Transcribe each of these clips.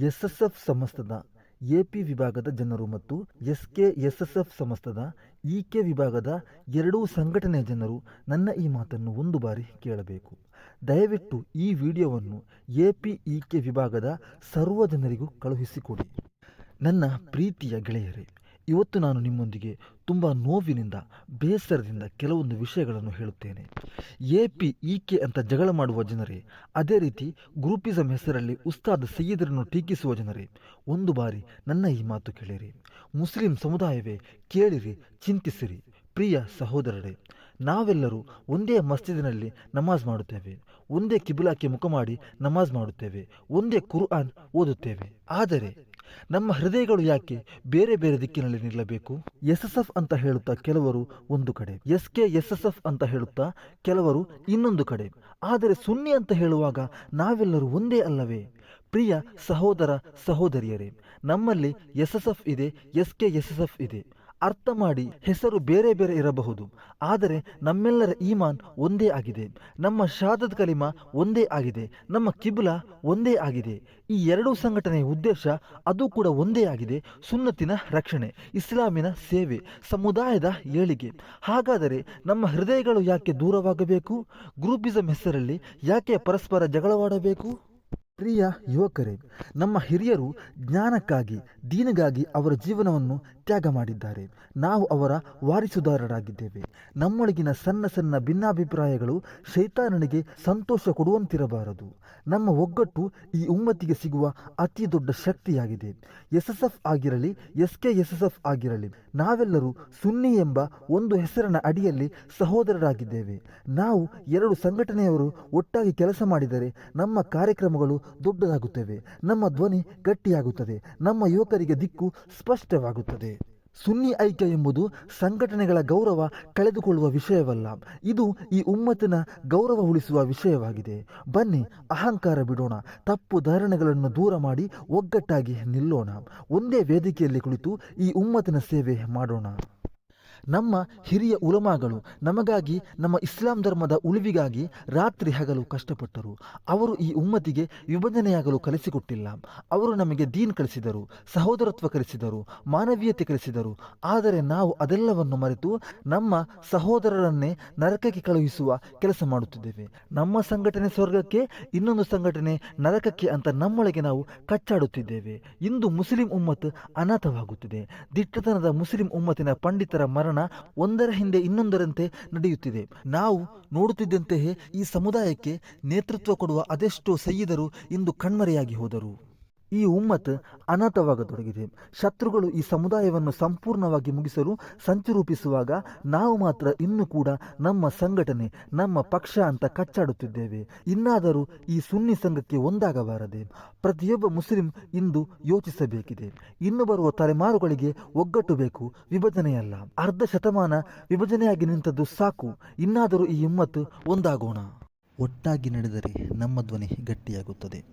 SSF ಸಂಸ್ಥದ AP ವಿಭಾಗದ ಜನರು ಮತ್ತು ಎಸ್ಕೆ ಎಸ್ಎಸ್ಎಫ್ ಸಂಸ್ಥದ ಇಕೆ ವಿಭಾಗದ ಎರಡೂ ಸಂಘಟನೆಯ ಜನರು ನನ್ನ ಈ ಮಾತನ್ನು ಒಂದು ಬಾರಿ ಕೇಳಬೇಕು. ದಯವಿಟ್ಟು ಈ ವಿಡಿಯೋವನ್ನು ಎಪಿ ಇಕೆ ವಿಭಾಗದ ಸರ್ವ ಜನರಿಗೂ ಕಳುಹಿಸಿಕೊಡಿ. ನನ್ನ ಪ್ರೀತಿಯ ಗೆಳೆಯರೇ, ಇವತ್ತು ನಾನು ನಿಮ್ಮೊಂದಿಗೆ ತುಂಬ ನೋವಿನಿಂದ, ಬೇಸರದಿಂದ ಕೆಲವೊಂದು ವಿಷಯಗಳನ್ನು ಹೇಳುತ್ತೇನೆ. ಎ ಪಿ, ಇ ಕೆ ಅಂತ ಜಗಳ ಮಾಡುವ ಜನರೇ, ಅದೇ ರೀತಿ ಗ್ರೂಪಿಸಂ ಹೆಸರಲ್ಲಿ ಉಸ್ತಾದ್ ಸಯ್ಯದರನ್ನು ಟೀಕಿಸುವ ಜನರೇ, ಒಂದು ಬಾರಿ ನನ್ನ ಈ ಮಾತು ಕೇಳಿರಿ. ಮುಸ್ಲಿಂ ಸಮುದಾಯವೇ, ಕೇಳಿರಿ, ಚಿಂತಿಸಿರಿ. ಪ್ರಿಯ ಸಹೋದರರೇ, ನಾವೆಲ್ಲರೂ ಒಂದೇ ಮಸ್ಜಿದಿನಲ್ಲಿ ನಮಾಜ್ ಮಾಡುತ್ತೇವೆ. ಒಂದೇ ಕಿಬಿಲಾಕ್ಕೆ ಮುಖ ಮಾಡಿ ನಮಾಜ್ ಮಾಡುತ್ತೇವೆ. ಒಂದೇ ಕುರ್ಆನ್ ಓದುತ್ತೇವೆ. ಆದರೆ ನಮ್ಮ ಹೃದಯಗಳು ಯಾಕೆ ಬೇರೆ ಬೇರೆ ದಿಕ್ಕಿನಲ್ಲಿ ನಿಲ್ಲಬೇಕು? ಎಸ್ ಎಸ್ ಎಫ್ ಅಂತ ಹೇಳುತ್ತಾ ಕೆಲವರು ಒಂದು ಕಡೆ. S K S S F ಅಂತ ಹೇಳುತ್ತಾ ಕೆಲವರು ಇನ್ನೊಂದು ಕಡೆ. ಆದರೆ ಸುನ್ನಿ ಅಂತ ಹೇಳುವಾಗ ನಾವೆಲ್ಲರೂ ಒಂದೇ ಅಲ್ಲವೇ? ಪ್ರಿಯ ಸಹೋದರ ಸಹೋದರಿಯರೇ, ನಮ್ಮಲ್ಲಿ ಎಸ್ ಎಸ್ ಎಫ್ ಇದೆ S K S S F ಇದೆ. ಅರ್ಥ ಮಾಡಿ ಹೆಸರು ಬೇರೆ ಬೇರೆ ಇರಬಹುದು. ಆದರೆ ನಮ್ಮೆಲ್ಲರ ಈಮಾನ್ ಒಂದೇ ಆಗಿದೆ. ನಮ್ಮ ಶಾದದ್ ಕಲಿಮಾ ಒಂದೇ ಆಗಿದೆ. ನಮ್ಮ ಕಿಬುಲ ಒಂದೇ ಆಗಿದೆ. ಈ ಎರಡೂ ಸಂಘಟನೆಯ ಉದ್ದೇಶ ಅದು ಕೂಡ ಒಂದೇ ಆಗಿದೆ. ಸುನ್ನತಿನ ರಕ್ಷಣೆ, ಇಸ್ಲಾಮಿನ ಸೇವೆ, ಸಮುದಾಯದ ಏಳಿಗೆ. ಹಾಗಾದರೆ ನಮ್ಮ ಹೃದಯಗಳು ಯಾಕೆ ದೂರವಾಗಬೇಕು? ಗ್ರೂಪಿಸಂ ಹೆಸರಲ್ಲಿ ಯಾಕೆ ಪರಸ್ಪರ ಜಗಳವಾಡಬೇಕು? ಪ್ರಿಯ ಯುವಕರೇ, ನಮ್ಮ ಹಿರಿಯರು ಜ್ಞಾನಕ್ಕಾಗಿ, ದೀನಿಗಾಗಿ ಅವರ ಜೀವನವನ್ನು ತ್ಯಾಗ ಮಾಡಿದ್ದಾರೆ. ನಾವು ಅವರ ವಾರಿಸುದಾರರಾಗಿದ್ದೇವೆ. ನಮ್ಮೊಳಗಿನ ಸಣ್ಣ ಸಣ್ಣ ಭಿನ್ನಾಭಿಪ್ರಾಯಗಳು ಶೈತಾನನಿಗೆ ಸಂತೋಷ ಕೊಡುವಂತಿರಬಾರದು. ನಮ್ಮ ಒಗ್ಗಟ್ಟು ಈ ಉಮ್ಮತಿಗೆ ಸಿಗುವ ಅತಿ ದೊಡ್ಡ ಶಕ್ತಿಯಾಗಿದೆ. ಎಸ್ ಎಸ್ ಎಫ್ ಆಗಿರಲಿ S K S S F ಆಗಿರಲಿ, ನಾವೆಲ್ಲರೂ ಸುನ್ನಿ ಎಂಬ ಒಂದು ಹೆಸರಿನ ಅಡಿಯಲ್ಲಿ ಸಹೋದರರಾಗಿದ್ದೇವೆ. ನಾವು ಎರಡು ಸಂಘಟನೆಯವರು ಒಟ್ಟಾಗಿ ಕೆಲಸ ಮಾಡಿದರೆ ನಮ್ಮ ಕಾರ್ಯಕ್ರಮಗಳು ದೊಡ್ಡದಾಗುತ್ತವೆ. ನಮ್ಮ ಧ್ವನಿ ಗಟ್ಟಿಯಾಗುತ್ತದೆ. ನಮ್ಮ ಯುವಕರಿಗೆ ದಿಕ್ಕು ಸ್ಪಷ್ಟವಾಗುತ್ತದೆ. ಸುನ್ನಿ ಐಕ್ಯ ಎಂಬುದು ಸಂಘಟನೆಗಳ ಗೌರವ ಕಳೆದುಕೊಳ್ಳುವ ವಿಷಯವಲ್ಲ. ಇದು ಈ ಉಮ್ಮತ್ತಿನ ಗೌರವ ಉಳಿಸುವ ವಿಷಯವಾಗಿದೆ. ಬನ್ನಿ, ಅಹಂಕಾರ ಬಿಡೋಣ. ತಪ್ಪು ಧಾರಣೆಗಳನ್ನು ದೂರ ಮಾಡಿ ಒಗ್ಗಟ್ಟಾಗಿ ನಿಲ್ಲೋಣ. ಒಂದೇ ವೇದಿಕೆಯಲ್ಲಿ ಕುಳಿತು ಈ ಉಮ್ಮತ್ತಿನ ಸೇವೆ ಮಾಡೋಣ. ನಮ್ಮ ಹಿರಿಯ ಉಲಮಾಗಳು ನಮಗಾಗಿ, ನಮ್ಮ ಇಸ್ಲಾಂ ಧರ್ಮದ ಉಳಿವಿಗಾಗಿ ರಾತ್ರಿ ಹಗಲು ಕಷ್ಟಪಟ್ಟರು. ಅವರು ಈ ಉಮ್ಮತಿಗೆ ವಿಭಜನೆಯಾಗಲು ಕಲಿಸಿಕೊಟ್ಟಿಲ್ಲ. ಅವರು ನಮಗೆ ದೀನ್ ಕಲಿಸಿದರು, ಸಹೋದರತ್ವ ಕಲಿಸಿದರು, ಮಾನವೀಯತೆ ಕಲಿಸಿದರು. ಆದರೆ ನಾವು ಅದೆಲ್ಲವನ್ನು ಮರೆತು ನಮ್ಮ ಸಹೋದರರನ್ನೇ ನರಕಕ್ಕೆ ಕಳುಹಿಸುವ ಕೆಲಸ ಮಾಡುತ್ತಿದ್ದೇವೆ. ನಮ್ಮ ಸಂಘಟನೆ ಸ್ವರ್ಗಕ್ಕೆ ಇನ್ನೊಂದು ಸಂಘಟನೆ ನರಕಕ್ಕೆ ಅಂತ ನಮ್ಮೊಳಗೆ ನಾವು ಕಚ್ಚಾಡುತ್ತಿದ್ದೇವೆ. ಇಂದು ಮುಸ್ಲಿಂ ಉಮ್ಮತ್ ಅನಾಥವಾಗುತ್ತಿದೆ. ದಿಟ್ಟತನದ ಮುಸ್ಲಿಂ ಉಮ್ಮತ್ತಿನ ಪಂಡಿತರ ಮರಣ ಒಂದರ ಹಿಂದೆ ಇನ್ನೊಂದರಂತೆ ನಡೆಯುತ್ತಿದೆ. ನಾವು ನೋಡುತ್ತಿದ್ದಂತೆಯೇ ಈ ಸಮುದಾಯಕ್ಕೆ ನೇತೃತ್ವ ಕೊಡುವ ಅದೆಷ್ಟೋ ಸಯ್ಯಿದರು ಇಂದು ಕಣ್ಮರೆಯಾಗಿ ಹೋದರು. ಈ ಉಮ್ಮತ್ ಅನಾಥವಾಗತೊಡಗಿದೆ. ಶತ್ರುಗಳು ಈ ಸಮುದಾಯವನ್ನು ಸಂಪೂರ್ಣವಾಗಿ ಮುಗಿಸಲು ಸಂಚು ರೂಪಿಸುವಾಗ ನಾವು ಮಾತ್ರ ಇನ್ನೂ ಕೂಡ ನಮ್ಮ ಸಂಘಟನೆ, ನಮ್ಮ ಪಕ್ಷ ಅಂತ ಕಚ್ಚಾಡುತ್ತಿದ್ದೇವೆ. ಇನ್ನಾದರೂ ಈ ಸುನ್ನಿ ಸಂಘಕ್ಕೆ ಒಂದಾಗಬಾರದೆ. ಪ್ರತಿಯೊಬ್ಬ ಮುಸ್ಲಿಂ ಇಂದು ಯೋಚಿಸಬೇಕಿದೆ. ಇನ್ನು ಬರುವ ತಲೆಮಾರುಗಳಿಗೆ ಒಗ್ಗಟ್ಟು ಬೇಕು, ವಿಭಜನೆಯಲ್ಲ. ಅರ್ಧ ಶತಮಾನ ವಿಭಜನೆಯಾಗಿ ನಿಂತದ್ದು ಸಾಕು. ಇನ್ನಾದರೂ ಈ ಹಿಮ್ಮತ್ತು ಒಂದಾಗೋಣ. ಒಟ್ಟಾಗಿ ನಡೆದರೆ ನಮ್ಮ ಧ್ವನಿ ಗಟ್ಟಿಯಾಗುತ್ತದೆ.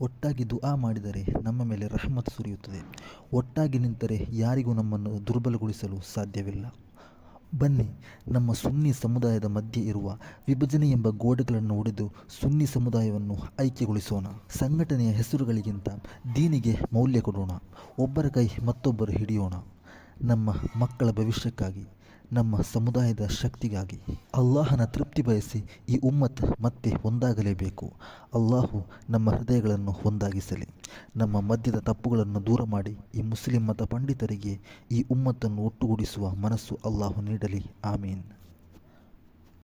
ಒಟ್ಟಾಗಿ ದುಆ ಮಾಡಿದರೆ ನಮ್ಮ ಮೇಲೆ ರಹಮತ್ ಸುರಿಯುತ್ತದೆ. ಒಟ್ಟಾಗಿ ನಿಂತರೆ ಯಾರಿಗೂ ನಮ್ಮನ್ನು ದುರ್ಬಲಗೊಳಿಸಲು ಸಾಧ್ಯವಿಲ್ಲ. ಬನ್ನಿ, ನಮ್ಮ ಸುನ್ನಿ ಸಮುದಾಯದ ಮಧ್ಯೆ ಇರುವ ವಿಭಜನೆ ಎಂಬ ಗೋಡೆಗಳನ್ನು ಒಡೆದು ಸುನ್ನಿ ಸಮುದಾಯವನ್ನು ಐಕ್ಯಗೊಳಿಸೋಣ. ಸಂಘಟನೆಯ ಹೆಸರುಗಳಿಗಿಂತ ದೀನಿಗೆ ಮೌಲ್ಯ ಕೊಡೋಣ. ಒಬ್ಬರ ಕೈ ಮತ್ತೊಬ್ಬರು ಹಿಡಿಯೋಣ. ನಮ್ಮ ಮಕ್ಕಳ ಭವಿಷ್ಯಕ್ಕಾಗಿ ನಮ್ಮ ಸಮುದಾಯದ ಶಕ್ತಿಗಾಗಿ ಅಲ್ಲಾಹನ ತೃಪ್ತಿ ಬಯಸಿ ಈ ಉಮ್ಮತ್ ಮತ್ತೆ ಒಂದಾಗಲೇಬೇಕು. ಅಲ್ಲಾಹು ನಮ್ಮ ಹೃದಯಗಳನ್ನು ಒಂದಾಗಿಸಲಿ. ನಮ್ಮ ಮಧ್ಯದ ತಪ್ಪುಗಳನ್ನು ದೂರ ಮಾಡಿ ಈ ಮುಸ್ಲಿಂ ಮತ ಪಂಡಿತರಿಗೆ ಈ ಉಮ್ಮತ್ತನ್ನು ಒಟ್ಟುಗೂಡಿಸುವ ಮನಸ್ಸು ಅಲ್ಲಾಹು ನೀಡಲಿ. ಆಮೀನ್.